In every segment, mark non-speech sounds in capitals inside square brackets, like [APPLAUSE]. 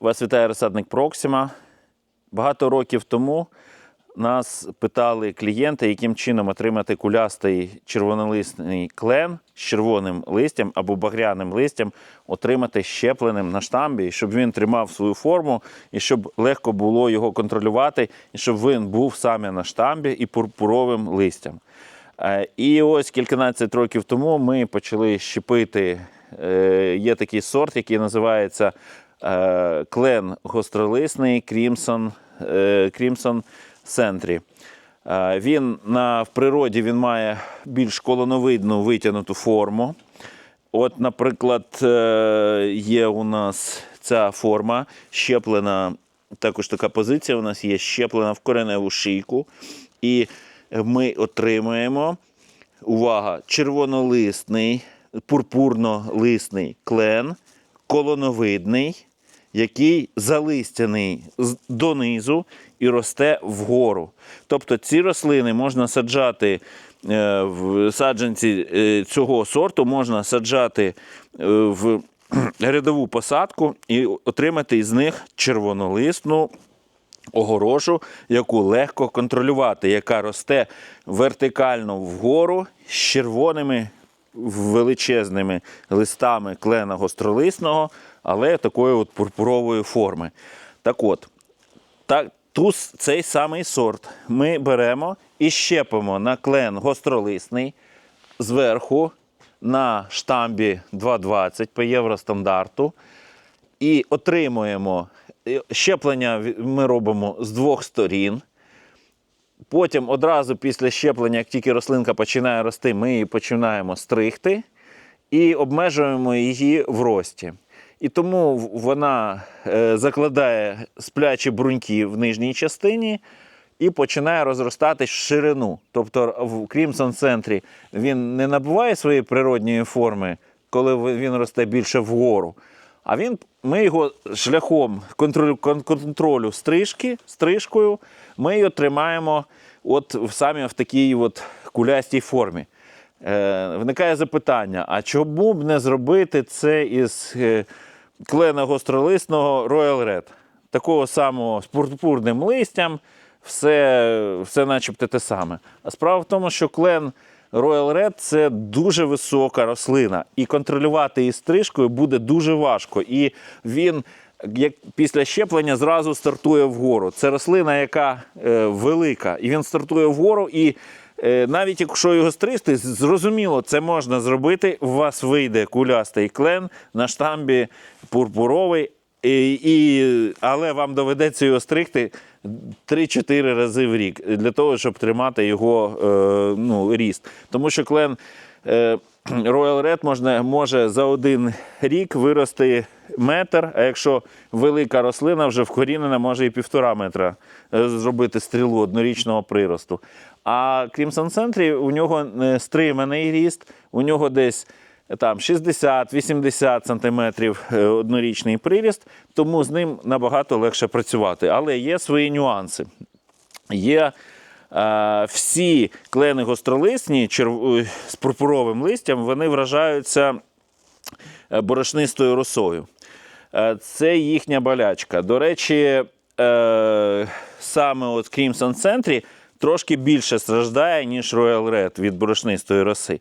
Вас вітає розсадник Проксима. Багато років тому нас питали клієнти, яким чином отримати кулястий червонолисний клен з червоним листям або багряним листям, отримати щепленим на штамбі, щоб він тримав свою форму і щоб легко було його контролювати, і щоб він був саме на штамбі і пурпуровим листям. Е, І ось кільканадцять років тому ми почали щепити. е, Є такий сорт, який називається клен гостролисний Crimson, е, Crimson Sentry. Е, Він на, в природі він має більш колоновидну витягнуту форму. От, наприклад, е, є у нас ця форма щеплена, також така позиція у нас є щеплена в кореневу шийку. І ми отримуємо, увага, червонолисний, пурпурно-лисний клен, колоновидний, який залистяний донизу і росте вгору. Тобто ці рослини можна саджати е, в саджанці е, цього сорту, можна саджати е, в [CLEARS THROAT] рядову посадку і отримати із них червонолисну огорошу, яку легко контролювати, яка росте вертикально вгору з червоними величезними листами клена гостролисного, але такої от пурпурової форми. Так от, так, ту, цей самий сорт ми беремо і щепимо на клен гостролисний зверху на штамбі 2,20 по євростандарту і отримуємо е, щеплення ми робимо з двох сторін. Потім одразу після щеплення, як тільки рослинка починає рости, ми її починаємо стригти і обмежуємо її в рості. І тому вона е, закладає сплячі бруньки в нижній частині і починає розростатись в ширину. Тобто в Crimson центрі він не набуває своєї природньої форми, коли він росте більше вгору. А він, ми його шляхом контролю, контролю стрижки, стрижкою, ми його тримаємо от саме в такій от кулястій формі. Е, виникає запитання: а чому б не зробити це із е, клена гостролисного Royal Red? Такого самого з пурпурним листям, все, все начебто те саме. А справа в тому, що клен Royal Red це дуже висока рослина, і контролювати її стрижкою буде дуже важко. І він як після щеплення зразу стартує вгору. Це рослина, яка е, велика, і він стартує вгору. І е, навіть якщо його стригти, зрозуміло, це можна зробити. У вас вийде кулястий клен на штамбі пурпуровий. І, і, але вам доведеться його стригти 3-4 рази в рік для того, щоб тримати його е, ну, ріст. Тому що клен е, Royal Red можна, може за один рік вирости метр, а якщо велика рослина вже вкорінена, може і півтора метра е, зробити стрілу однорічного приросту. А Crimson Century у нього е, стриманий ріст, у нього десь там 60-80 сантиметрів е, однорічний приріст, тому з ним набагато легше працювати. Але є свої нюанси. Є е, всі клени гостролисні черв... е, з пурпуровим листям, вони вражаються е, борошнистою росою. Це їхня болячка. До речі, е, саме от Crimson Century трошки більше страждає, ніж Royal Red від борошнистої роси.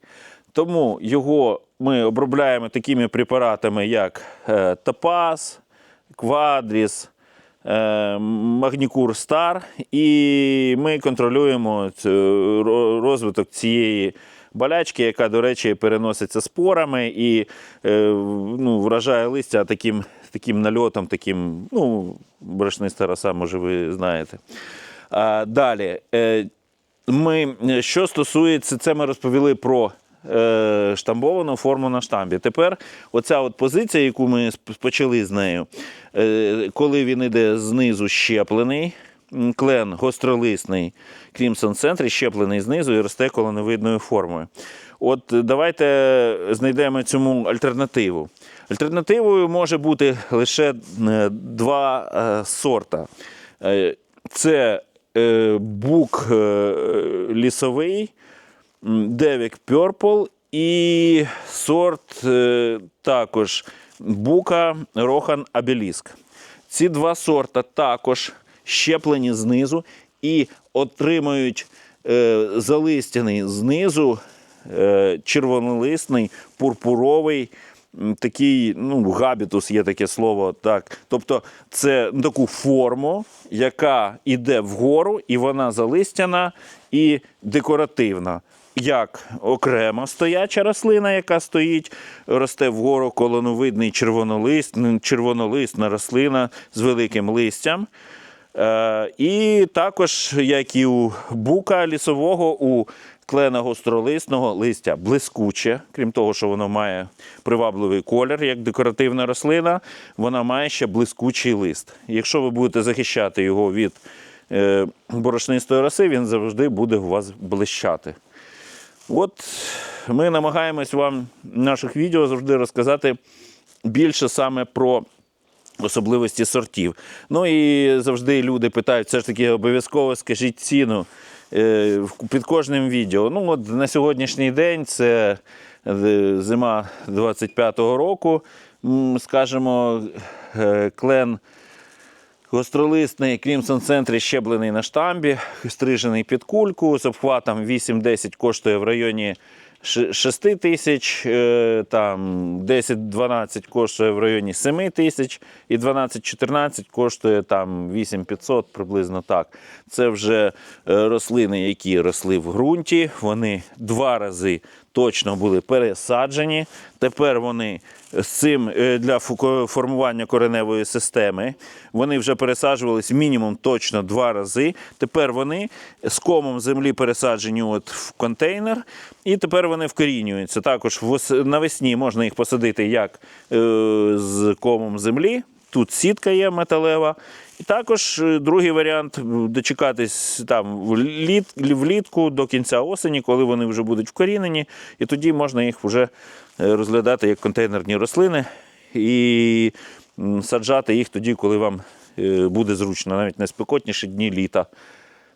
Тому його ми обробляємо такими препаратами, як е, Топаз, Квадріс, е, Магнікур Стар, і ми контролюємо розвиток цієї болячки, яка, до речі, переноситься спорами і е, ну, вражає листя таким, таким нальотом, таким, ну, борошниста роса, може, ви знаєте. А, далі. Ми, що стосується, це ми розповіли про штамбовану форму на штамбі. Тепер оця от позиція, яку ми почали з нею, е, коли він іде знизу щеплений, клен гостролисний Crimson Century, щеплений знизу і росте колоневидною формою. От е, давайте знайдемо цьому альтернативу. Альтернативою може бути лише е, два е, сорта. Е, Це е, бук е, лісовий, Девік Purple і сорт е, також бука Рохан Абеліск. Ці два сорта також щеплені знизу і отримують е, залистяний знизу е, червонолисний, пурпуровий. Такий, ну, габітус є таке слово, так. Тобто це таку форму, яка йде вгору, і вона залистяна і декоративна. Як окремо стояча рослина, яка стоїть, росте вгору колоновидний червонолист, червонолисна рослина з великим листям. Е, і також, як і у бука лісового, у клена гостролисного листя блискуче, крім того, що воно має привабливий колір, як декоративна рослина, вона має ще блискучий лист. Якщо ви будете захищати його від е, борошнистої роси, він завжди буде у вас блищати. От ми намагаємось вам в наших відео завжди розказати більше саме про особливості сортів. Ну і завжди люди питають, все ж таки обов'язково скажіть ціну е, під кожним відео. Ну, от на сьогоднішній день це е, зима 25-го року. Скажімо, е, клен Гостролисний Крімсон центрі щеблений на штамбі, стрижений під кульку, з обхватом 8-10 коштує в районі 6 тисяч, е, там 10-12 коштує в районі 7 тисяч і 12-14 коштує там 8500, приблизно так. Це вже е, рослини, які росли в ґрунті. Вони два рази точно були пересаджені. Тепер вони з цим е, для формування кореневої системи. Вони вже пересаджувались мінімум точно два рази. Тепер вони з комом землі пересаджені от в контейнер, і тепер вони вкорінюються. Також навесні можна їх посадити як е, з комом землі. Тут сітка є металева. І також е, другий варіант дочекатись там вліт, влітку до кінця осені, коли вони вже будуть вкорінені, і тоді можна їх вже е, розглядати як контейнерні рослини і саджати їх тоді, коли вам е, буде зручно, навіть на спекотніші дні літа.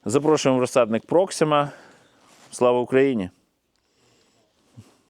Запрошуємо в розсадник Проксима. Слава Україні!